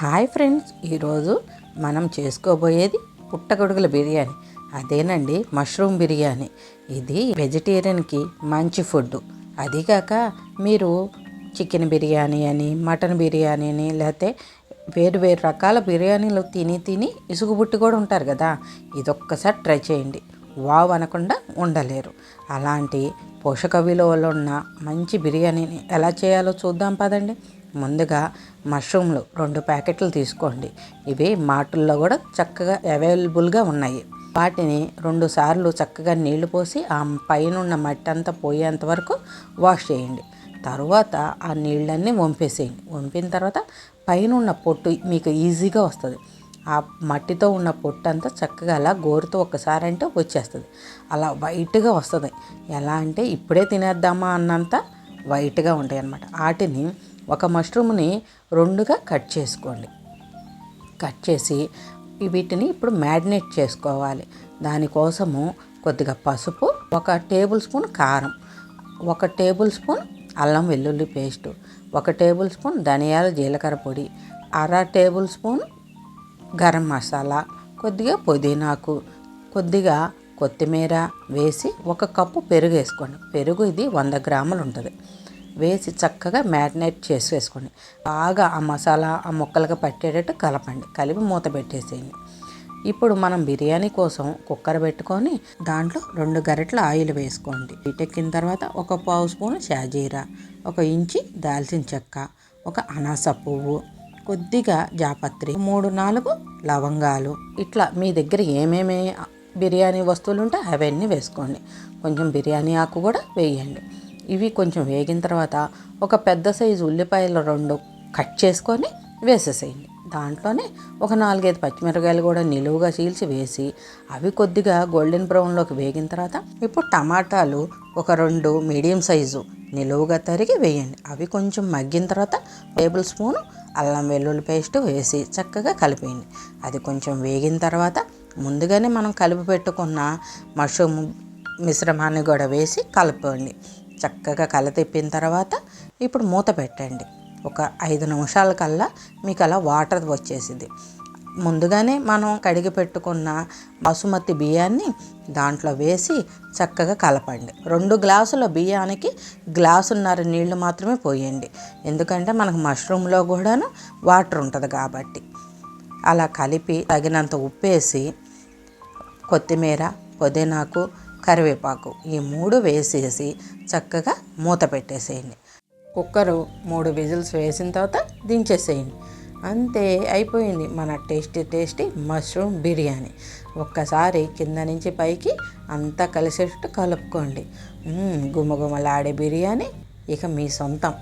Hi friends ఈరోజు మనం చేసుకోబోయేది పుట్టగొడుగుల బిర్యానీ. అదేనండి మష్రూమ్ బిర్యానీ. ఇది వెజిటేరియన్కి మంచి ఫుడ్. అదిగాక మీరు చికెన్ బిర్యానీ అని మటన్ బిర్యానీ అని లేకపోతే వేరు వేరు రకాల బిర్యానీలు తిని తిని ఇసుగుబుట్టి కూడా ఉంటారు కదా ఇదొక్కసారి ట్రై చేయండి. వావ్ అనకుండా ఉండలేరు. అలాంటి పోషక విలువలు ఉన్న మంచి బిర్యానీని ఎలా చేయాలో చూద్దాం పదండి. ముందుగా మష్రూమ్లు రెండు ప్యాకెట్లు తీసుకోండి. ఇవి మాటుల్లో కూడా చక్కగా అవైలబుల్గా ఉన్నాయి. వాటిని రెండు సార్లు చక్కగా నీళ్ళు పోసి ఆ పైన ఉన్న మట్టి అంతా పోయేంత వరకు వాష్ చేయండి. తర్వాత ఆ నీళ్ళన్నీ వంపేసేయండి. వంపిన తర్వాత పైన ఉన్న పొట్టు మీకు ఈజీగా వస్తుంది. ఆ మట్టితో ఉన్న పొట్టు అంతా చక్కగా అలా గోరుతో ఒక్కసారి అంటే వచ్చేస్తుంది. అలా వైట్గా వస్తుంది. ఎలా అంటే ఇప్పుడే తినేద్దామా అన్నంత వైట్గా ఉంటాయి అన్నమాట వాటిని ఒక మష్రూమ్ని రెండుగా కట్ చేసుకోండి. కట్ చేసి వీటిని ఇప్పుడు మ్యారినేట్ చేసుకోవాలి. దానికోసము కొద్దిగా పసుపు ఒక టేబుల్ స్పూన్ కారం ఒక టేబుల్ స్పూన్ అల్లం వెల్లుల్లి పేస్టు ఒక టేబుల్ స్పూన్ ధనియాల జీలకర్ర పొడి అర టేబుల్ స్పూన్ గరం మసాలా కొద్దిగా పుదీనాకు కొద్దిగా కొత్తిమీర వేసి ఒక కప్పు పెరుగు వేసుకోండి. పెరుగు ఇది వంద గ్రాములు ఉంటుంది. వేసి చక్కగా మ్యారినేట్ చేసి వేసుకోండి. బాగా ఆ మసాలా ఆ ముక్కలుగా పట్టేటట్టు కలపండి. కలిపి మూత పెట్టేసేయండి. ఇప్పుడు మనం బిర్యానీ కోసం కుక్కర్ పెట్టుకొని దాంట్లో రెండు గరిటలు ఆయిల్ వేసుకోండి. వీటెక్కిన తర్వాత ఒక పావు స్పూన్ షాజీరా ఒక ఇంచి దాల్చిన చెక్క ఒక అనాస పువ్వు కొద్దిగా జాపత్రి మూడు నాలుగు లవంగాలు. ఇట్లా మీ దగ్గర ఏమేమి బిర్యానీ వస్తువులు ఉంటే అవన్నీ వేసుకోండి. కొంచెం బిర్యానీ ఆకు కూడా వేయండి. ఇవి కొంచెం వేగిన తర్వాత ఒక పెద్ద సైజు ఉల్లిపాయలు రెండు కట్ చేసుకొని వేసేసేయండి. దాంట్లోనే ఒక నాలుగైదు పచ్చిమిరకాయలు కూడా నిలువుగా చీల్చి వేసి అవి కొద్దిగా గోల్డెన్ బ్రౌన్లోకి వేగిన తర్వాత ఇప్పుడు టమాటాలు ఒక రెండు మీడియం సైజు నిలువుగా తరిగి వేయండి. అవి కొంచెం మగ్గిన తర్వాత టేబుల్ స్పూన్ అల్లం వెల్లుల్లి పేస్ట్ వేసి చక్కగా కలిపేయండి. అది కొంచెం వేగిన తర్వాత ముందుగానే మనం కలిపి పెట్టుకున్న మష్రూమ్ మిశ్రమాన్ని కూడా వేసి కలపండి. చక్కగా కల తిప్పిన తర్వాత ఇప్పుడు మూత పెట్టండి. ఒక ఐదు నిమిషాల కల్లా మీకు అలా వాటర్ వచ్చేసింది. ముందుగానే మనం కడిగి పెట్టుకున్న బాసుమతి బియ్యాన్ని దాంట్లో వేసి చక్కగా కలపండి. రెండు గ్లాసుల బియ్యానికి గ్లాసున్నర నీళ్ళు మాత్రమే పోయండి. ఎందుకంటే మనకు మష్రూమ్లో కూడాను వాటర్ ఉంటుంది కాబట్టి. అలా కలిపి తగినంత ఉప్పేసి కొత్తిమీర పుదీనాకు కరివేపాకు ఈ మూడు వేసేసి చక్కగా మూత పెట్టేసేయండి. కుక్కరు మూడు విజిల్స్ వేసిన తర్వాత దించేసేయండి. అంతే అయిపోయింది మన టేస్టీ టేస్టీ మష్రూమ్ బిర్యానీ. ఒక్కసారి కింద నుంచి పైకి అంతా కలిసేటట్టు కలుపుకోండి. గుమగుమలాడే బిర్యానీ ఇక మీ సొంతం.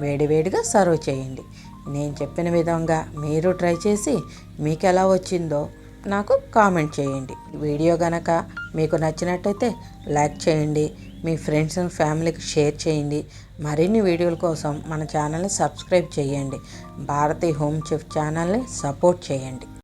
వేడివేడిగా సర్వ్ చేయండి. నేను చెప్పిన విధంగా మీరు ట్రై చేసి మీకు ఎలా వచ్చిందో నాకు కామెంట్ చేయండి. వీడియో గనక మీకు నచ్చినట్టయితే లైక్ చేయండి మీ ఫ్రెండ్స్ అండ్ ఫ్యామిలీకి షేర్ చేయండి. మరిన్ని వీడియోల కోసం మన ఛానల్ని సబ్స్క్రైబ్ చేయండి. భారతీ హోమ్ చెఫ్ ఛానల్ని సపోర్ట్ చేయండి.